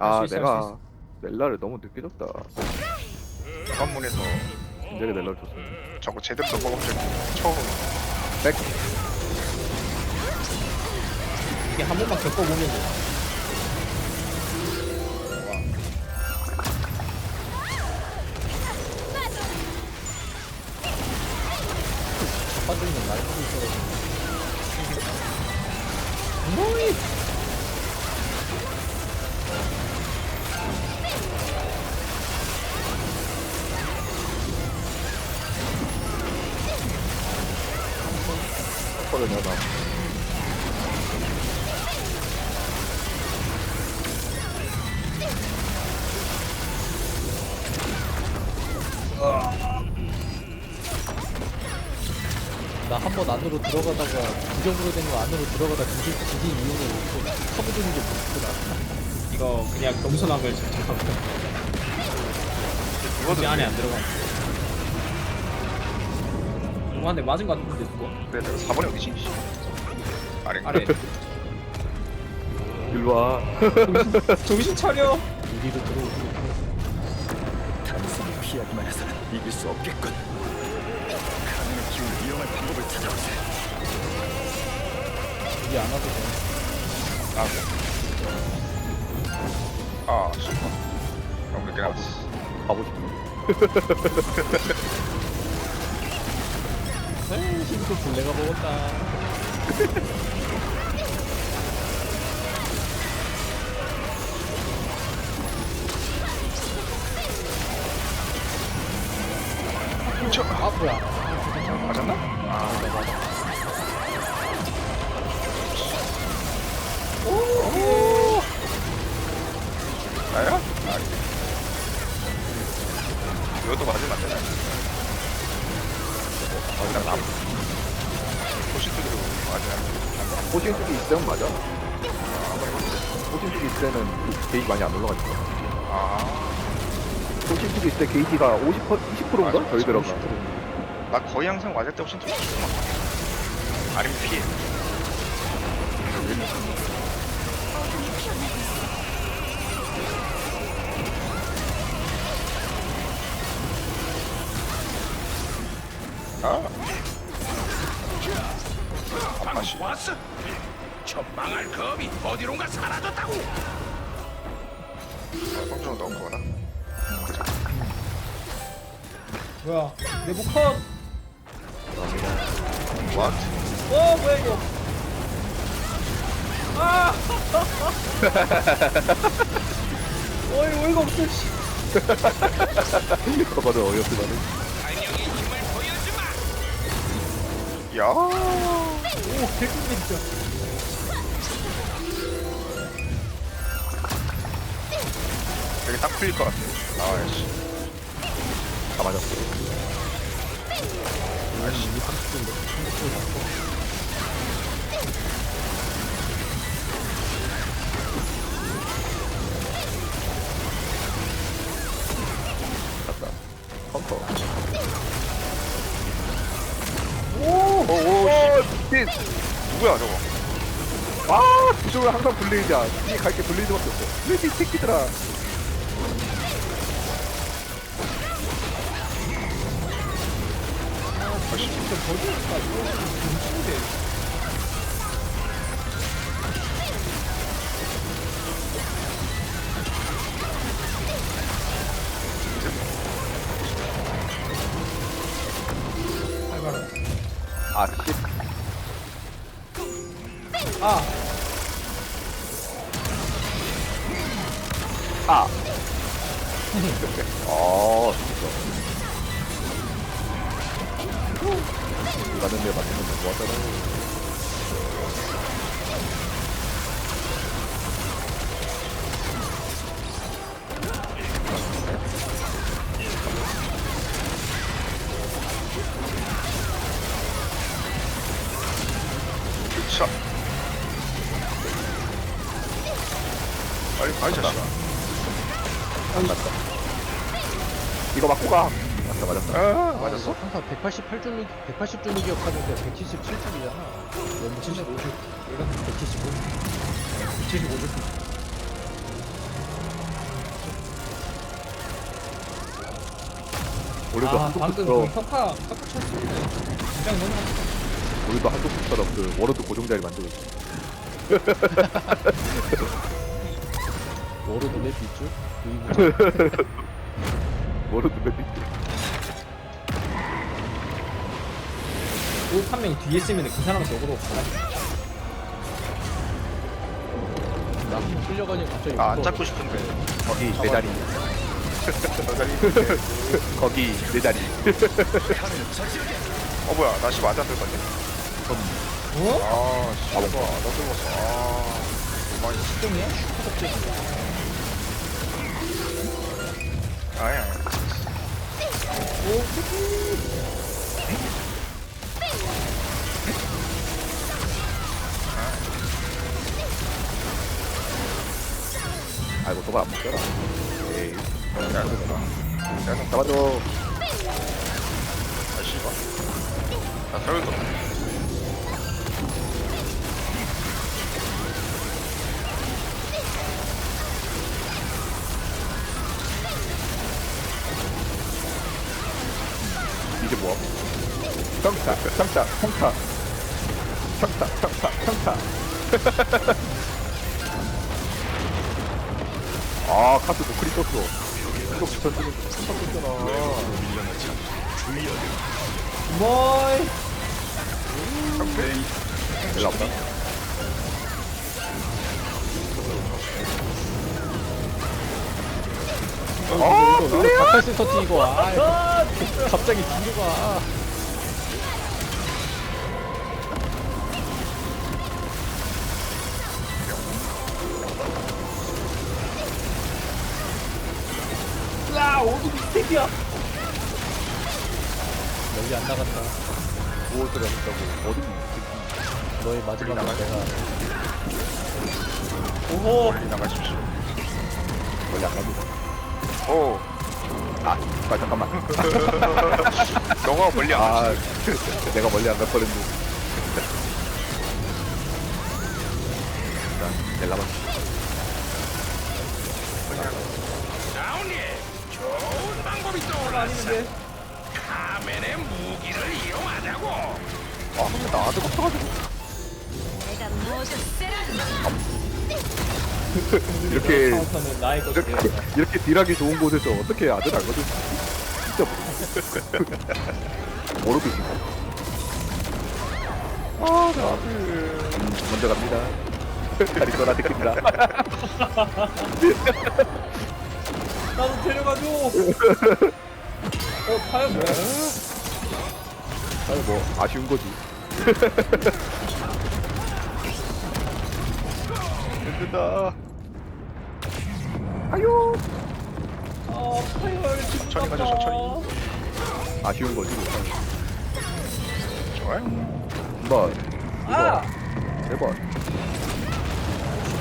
아 할수 내가 넬라를 너무 늦게 줬다. 관문에서 진작에 넬라를 줬어 저거 제대로 넘어가면 처음. 백. 이게 한 번만 겪어보면 돼. 했거든요 나나 한 번 안으로 들어가다가 부정으로 된 거 안으로 들어가다 뒤진, 뒤진 이유는 커브드는 게 무섭구나. 이거 그냥 겸손한 걸 잠깐만. 그거도 이 안에 안 들어가. 누구한테 맞은 거 같은데 누구? 그래 내가 4번에 어디지? 아래 아래. 일로 와 정신, 정신 차려. 이리로 들어오고. 단숨을 피하기만 해서는 이길 수 없겠군. 가능한 기운 이용할 방법을 찾아보세요. 이게 안 와도 돼. 아 아, super. 너무 늦게 나왔어. 가고 싶네 에이, 힘도 블레가 먹었다. 저, 아, 뭐야. 맞았나? 아, 나야? 아, 이것도 맞으면 안 되나? 어, 일단 남. 포시트로 맞아야 호신 쪽이 있을 때는 맞아 호신 쪽이 있을 때는 그 게이지 많이 안 올라가니까 아, 호신 쪽이 있을 때 게이지가 50% 20%인가? 맞아, 덜 들어가 나 거의 항상 맞을 때 훨씬 더 좋구만. 아니면 피해. 망할 검이 어디론가 사라졌다고. 아, 성적으로 넣은 거구나. 뭐야. 내부 컷! What? 어, 뭐야, 이거. 아! 어이, 어이가 없어, 씨. 저거는 어이없지만은 안녕의 힘을 보여주마. 야. 오, 개꿀네, 진짜. 딱 풀릴 것 같아. 아이씨. 다 맞았어 아이씨. 갔다 카운터 오, 오, 씨 누구야, 저거? 아 그쪽은 항상 블레이즈야 뒤에 갈게 블레이즈밖에 없어 블레이즈 이 새끼들아 진짜 버리니까 이거 음식인데. 알바라. 아씨 아, 아 어, 진짜. 맞는 데 맞는 거 좋았잖아. 그 이거 항상 188줄로 180줄로 기억하는데 177줄이잖아. 너무 75줄. 얘가 175. 175줄. 우리도 아, 방금 그 한국처럼 협화 협화 쳤습니다. 그냥 너무 우리도 한국처럼 그 워러드 고정자리 만들고 있어. 워로드 맵 있죠? 그 워러드 맵 밑에 옷한 명이 뒤에 쓰면 그 사람 적으로 가야지 나 한번 끌려가니 갑자기 아, 안. 잡고 싶은데. 거기 내. 저 자리. 거기 내 자리. 어, 뭐야. 나씨 맞아 들었네. 어? 아, 씨. 아, 나 들었어. 아. 정말. 수동이야? 슈퍼덕지 아니, 아 아이고 도발 안 먹잖아. 에이. 야, 야, 야, 잡아줘. 아, 씨발. 나 설거. 이제 뭐야? 평타, 평타, 평타. 평타, 평타, 평타. 아, 카트 노크리 떴어. 이거 붙여주는 평타 떴잖아. 뭐이 일로 와봐. 어, 가까이서 터지 이거. 아, 갑자기 뒤로 가. 야, 어디 미스테이야? 여기 안 나갔다. 무엇을 하겠다고. 어디 너의 마지막 나가자. 내가. 오호. 멀리 나가십시오. 멀리 안 가고. 오. 아, 아 잠깐만. 너가 멀리 안 아, 가지. 내가 멀리 안 갈 뻔했는데. 일단, 넬라만. 떠올랐어. 카멘의 무기를 이용하자고. 아, 근데 나한테 붙어가지고. 내가 모두. 이렇게, 카운터는 나의 것이 이렇게, 되었다. 이렇게 딜하기 좋은 곳에서 어떻게 아들 안 거든 진짜 모르고 있어. 아, 나 아들. 음, 먼저 갑니다. 다리 떠나 듣겠다. 나도 데려가줘. 어, 뭐? 아니, 뭐, 아쉬운 거지. 힘들다. 아유, 아, 타이어 천천히 가자, 천천히. 아쉬운 거지. 좋아요. 한 번, 아, 세 번.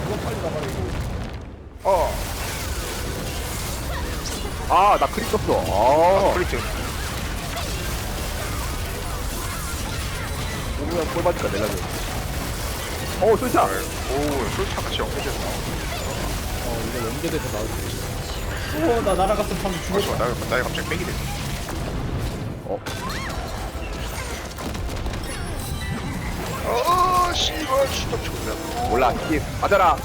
이거 빨리 나가라 이거. 어. 아, 나 크립 떴어. 아, 클릭 좀. 오면 꼴받니까 내려줘. 어, 쏠차! 오, 솔직히 같이 나와. 어, 이거 연계돼서 나오지. 어, 나 날아갔어 방금 아, 죽었어. 좋아. 나, 나 갑자기 빽이 됐어. 어, 어, 씨발, 추적 존나. 몰라, 이게 맞아라!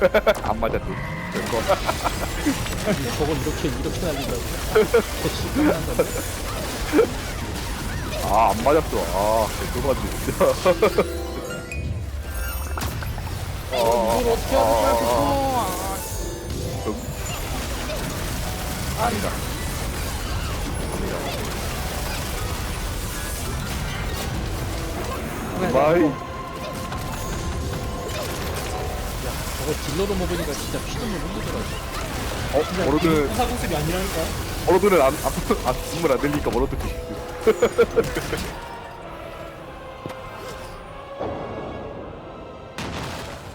안 맞았지. 그거. 저걸 이렇게 이렇게 날린다고. 신난다. 아, 안 맞았어. 아, 꼴받네, 진짜. 어, 이걸 어떻게 하는 거야, 그거? 아니다. 마이. 저거 딜러로 먹으니까 진짜 피눈물 흘리더라고. 어, 워로드, 사고습이 아니라니까. 워로드는 안, 안, 안, 숨을 안 들리니까 워로드 지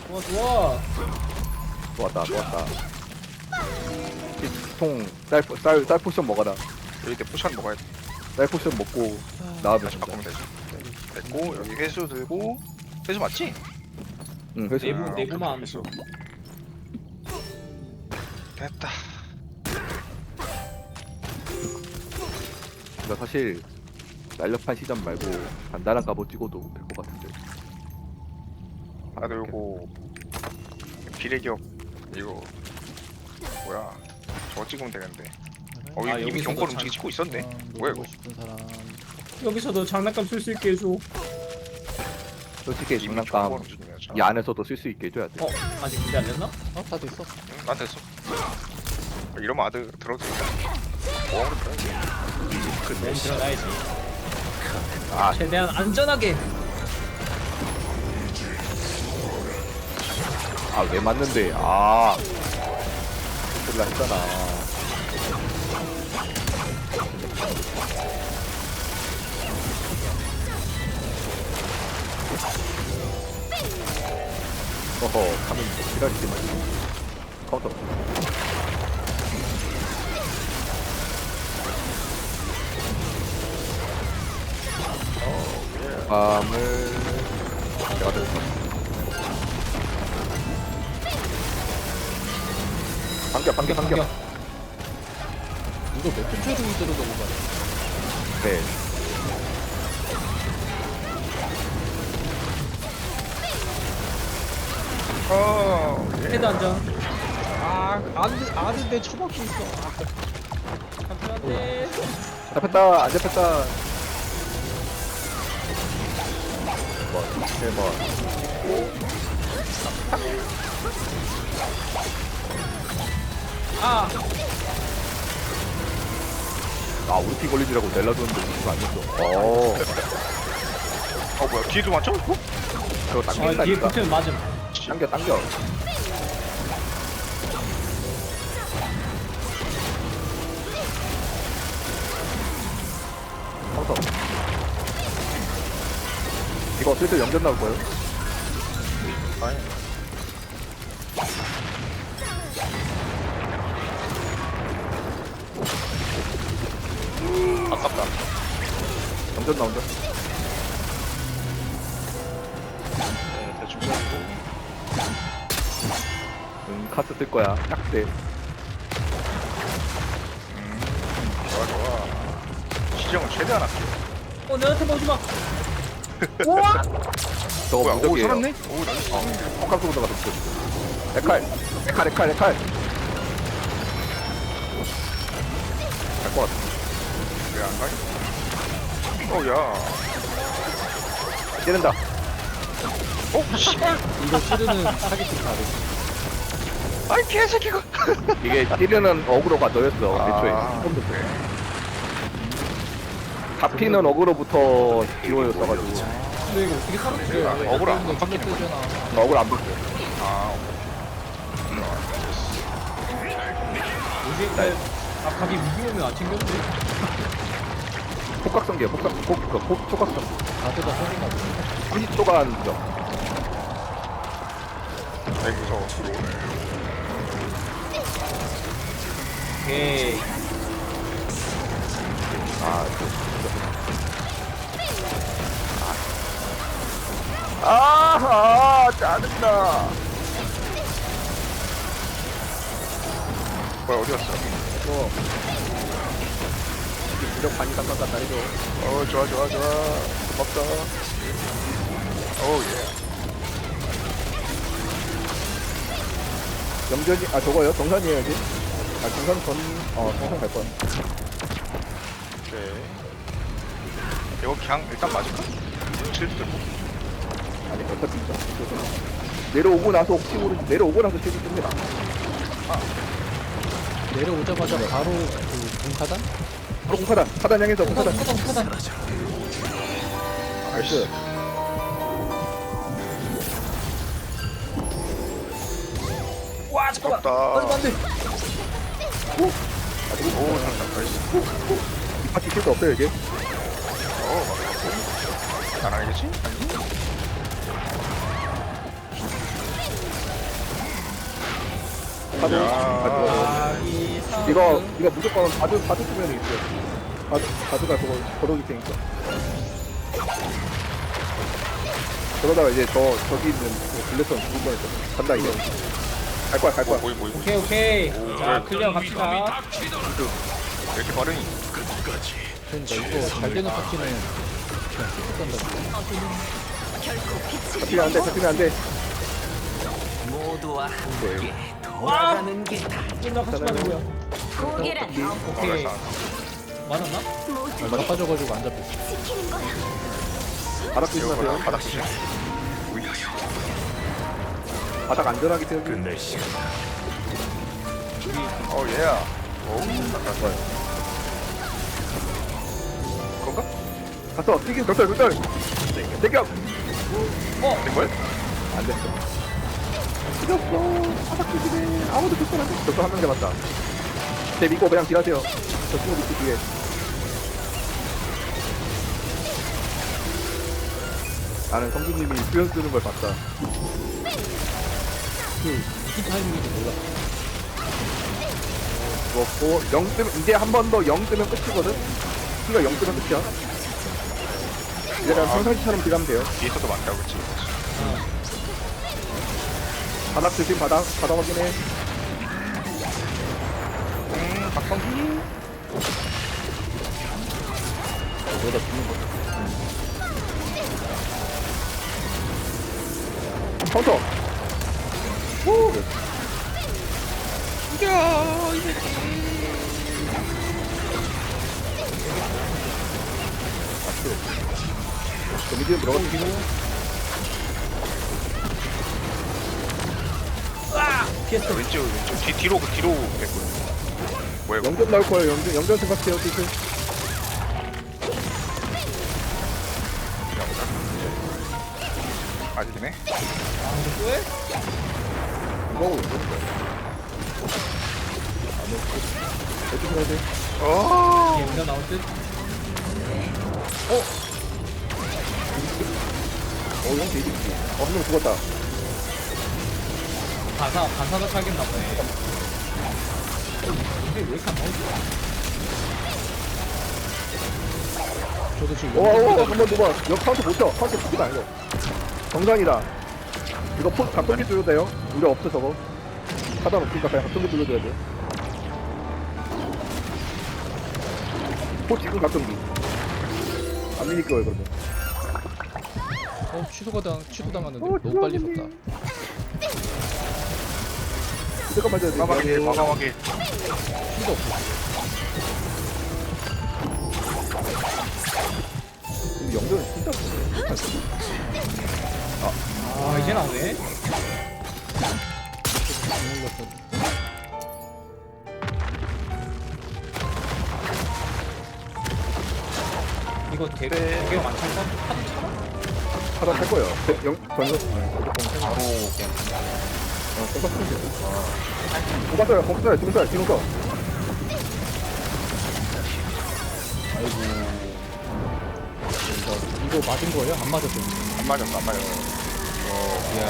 좋아, 좋아. 좋았다, 좋았다. 이 통, 쌀, 쌀, 쌀 포션 먹어라. 여기 때 포션 먹어야 돼. 쌀 포션 먹고, 나오면 다시 된다. 바꾸면 되지. 됐고, 여기 회수 들고. 회수 맞지? 응, 회수. 내부, 아, 내부만 줘. 됐다. 그러니까 사실 날렵한 시점 말고 단단한 갑옷 찍어도 될 것 같은데. 나도 요거 비례기업 이거 뭐야? 저거 찍으면 되는데. 어 아, 이미 여기서도 경권 장- 움직이 찍고 있었네. 어, 뭐야 이거? 싶은 사람. 여기서도 장난감 쓸 수 있게 해줘. 솔직히 이미 장난감 이 안에서도 쓸 수 있게 해줘야 돼. 어? 아직 준비 안 됐나? 어? 다 됐어 응, 난 됐어 이러면 아드 들어도 되겠다 뭐하러 들어야지 맨 들어가야지 아 최대한 안전하게 아 왜 맞는데? 아. 그라 했잖아. 어허, 가면 기다리지 말고. 카운터. 밤을 내가 들었어. 반격, 반격, 반격. 이거 몇분 차로 이대로 넘어가 네. 어, 예. 헤드 안전 아 아드 아드내 처박고 있어 안돼 잡혔다, 안 잡혔다. 번. 아 아, 우리 피 걸리지라고 넬라줬는데 우리가 안 됐어. 어, 어 뭐야 뒤에도 맞죠? 어? 그거 아, 뒤에 당긴다니까. 붙으면 맞음 당겨, 당겨. 카운터. 이거 슬슬 연결 나올 거예요? 아니 아깝다 연결 나온다. 쓸 거야. 딱 돼. 음 좋아 좋아 시정을 최대한 할게 어 내한테 보지마 저거 뭐야 오 무적이에요. 살았네? 오 나이스 poka속으로가 붙여. 에칼, 에칼, 에칼, 에칼. 갈것 같아. 왜안 가니? 어야 찌른다. 어? 씨발 이거 찌르는 타겟팅 다르 아이 개새끼가 이게 찌르는 어그로가 너였어. 아, 애초에. 처음부터. 잡히는 어그로부터 기로였어가지고. 근데 이거 어떻게 살았지? 그래, 억울 안- 안 바뀌는 거지. 잖아 어그로 안 붙어. 아 요새 아 가게 위기오면 안 챙겼는데 폭각성기야, 폭각, 폭, 그, 폭, 폭각성. 가드가 서리나 보네 30초간 점. 아이 무서워 오케이 아, 또. 아, 아, 짜증나. 뭐야 어디 갔어? 이게 무력 반이 같다, 이거. 어 좋아 좋아 좋아 고맙다 오예 염전이, 아, 저거요? 정산이에요, 이제? 아, 정산 전, 어, 정산 갈 거야. 오케이 이거 그냥 일단 맞을까? 칠도 들고 아니, 어차피 있어. 내려오고 나서 혹시 모르 내려오고 나서 실수 씁니다. 내려오자마자 바로 그 공카단? 바로 공파단, 파단 향해서 공파단. 카단 카단 나이스. 와 잠깐만 아깝다 안돼 오 상상 나이스 이 파티 실수 없어요, 이게? 어 맞고 안 알겠지? 아니 파도, 야. 아기 이거, 이거 무조건 바드, 바드 쓰면 있어요. 바드, 바드가 그거 걸어줄 테니까. 그러다가 이제 저, 저기 있는 그 블랙선 죽을 뻔했어. 간다, 이제. 갈 거야, 갈 거야. 뭐이 뭐이 뭐이 오케이 오케이 오, 자. 클리어 갑시다 왜 이렇게 빠르니? 그러니까 이거 잘 되는 파티는 그냥 쭉 간다고. 잡히면 안 돼 잡히면 안 돼 모두와 뭐예요? 돌아가는 게다 끝나가시면 뭐야? 고개란 오케이. 많았나? 모두 아, 빠져가지고 안 잡혔어. 지키는 거야. 바닥 조심하세요 바닥 조심. 바닥 안전하게 세우기 끝낼 시간. 어 얘야. 좋아요 건가? 갔어 뛰긴 격돌 격돌. 대격 어! 된걸? 안 됐어. 이겼어. 바닥 조심해 아무도 격돌 안 돼 격돌 한명 잡았다. 제 믿고 그냥 딜하세요. 저 친구 밑에 뒤에. 나는 성준님이 수연 쓰는 걸 봤다 그, 무슨 타이밍인지 몰라. 그렇고 0 뜨면 이제 한 번 더 0 뜨면 끝이거든? 키가 0 뜨면 끝이야. 이제 그냥 평상시처럼 딜하면 돼요. 뒤에서도 많다고 그치. 아, 바닥 조심 바닥 바닥 확인해. 음 박성기 여기다 붙는 거. 카운 터오 이겨 이거 저 미디엄 들어가서 피했어. 왼쪽 왼쪽 뒤 뒤로 그 뒤로 됐고. 뭐야 이거? 영전 나올 거예요 영전 영전 생각해요 뜻을 아직이네. 아, 하고 있어 안 먹고 어떻게 해야 돼? 어. 얘가 나올 듯? 어, 이건 되게 좋지. 어, 한 명 죽었다. 반사, 반사가 차겠나 보네. 근데 왜 이렇게 안 나오지? 저도 지금 오, 오, 연습 한 번, 두 번. 역 카운트 못 쳐. 카운트 두개도 아니고. 정상이다. 이거 포, 각성기 뚫려도 돼요? 우리 없어, 저거. 하단 없으니까 그냥 각성기 뚫려줘야 돼. 포 지금 각성기. 안 밀릴 거예요, 그러면. 어, 취소가 당, 취소 당하는데 어, 너무 빨리. 섰다. 잠깐 맞아야 돼. 과감하게 과감하게. 취소 없어. 영전은 진짜 좋네. 아, 이제 나오네? 이거 대, 되게 많잖아? 하단 탈 거예요. 네, 영, 전선. 바로 그냥. 뽑았어요, 뽑았어요. 지금 써요, 지금 써. 이 거 맞은 거예요? 안 맞았어요? 안 맞았어 안 맞았어. 그냥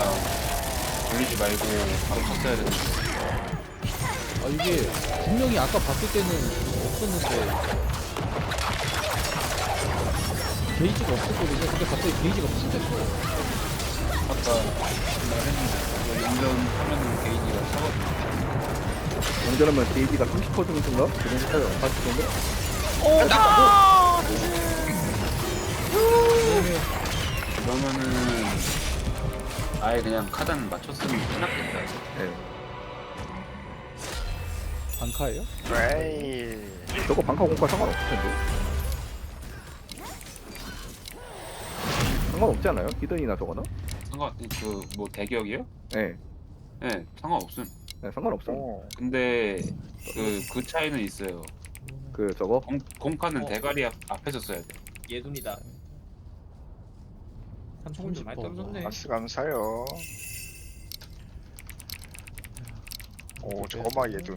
돌리지 말고 바로 쳤어야 돼. 아 이게 분명히 아까 봤을 때는 없었는데 게이지가 없었거든요. 근데 갑자기 게이지가 진짜 커요. 아까 말했는데 연전 하면은 게이지가 차거든요. 영전하면 게이지가 30% 정도인가? 그 정도 차요. 40 정도? 그러면은 아예 그냥 카단 맞췄으면 끝났겠다. 네. 반카예요? 에이. 저거 방카 공과 상관없을 텐데. 상관없지 않아요? 히든이나 저거는? 상관 그뭐 대격이요? 네. 네 상관없음. 네, 상관없어. 오. 근데 그 그 차이는 있어요. 그 저거 공, 공카는 어. 대가리 앞, 앞에서 써야 돼. 예둔이다. 삼성군지 많이 떨어졌네. 아스 감사요. 오 저거마 얘도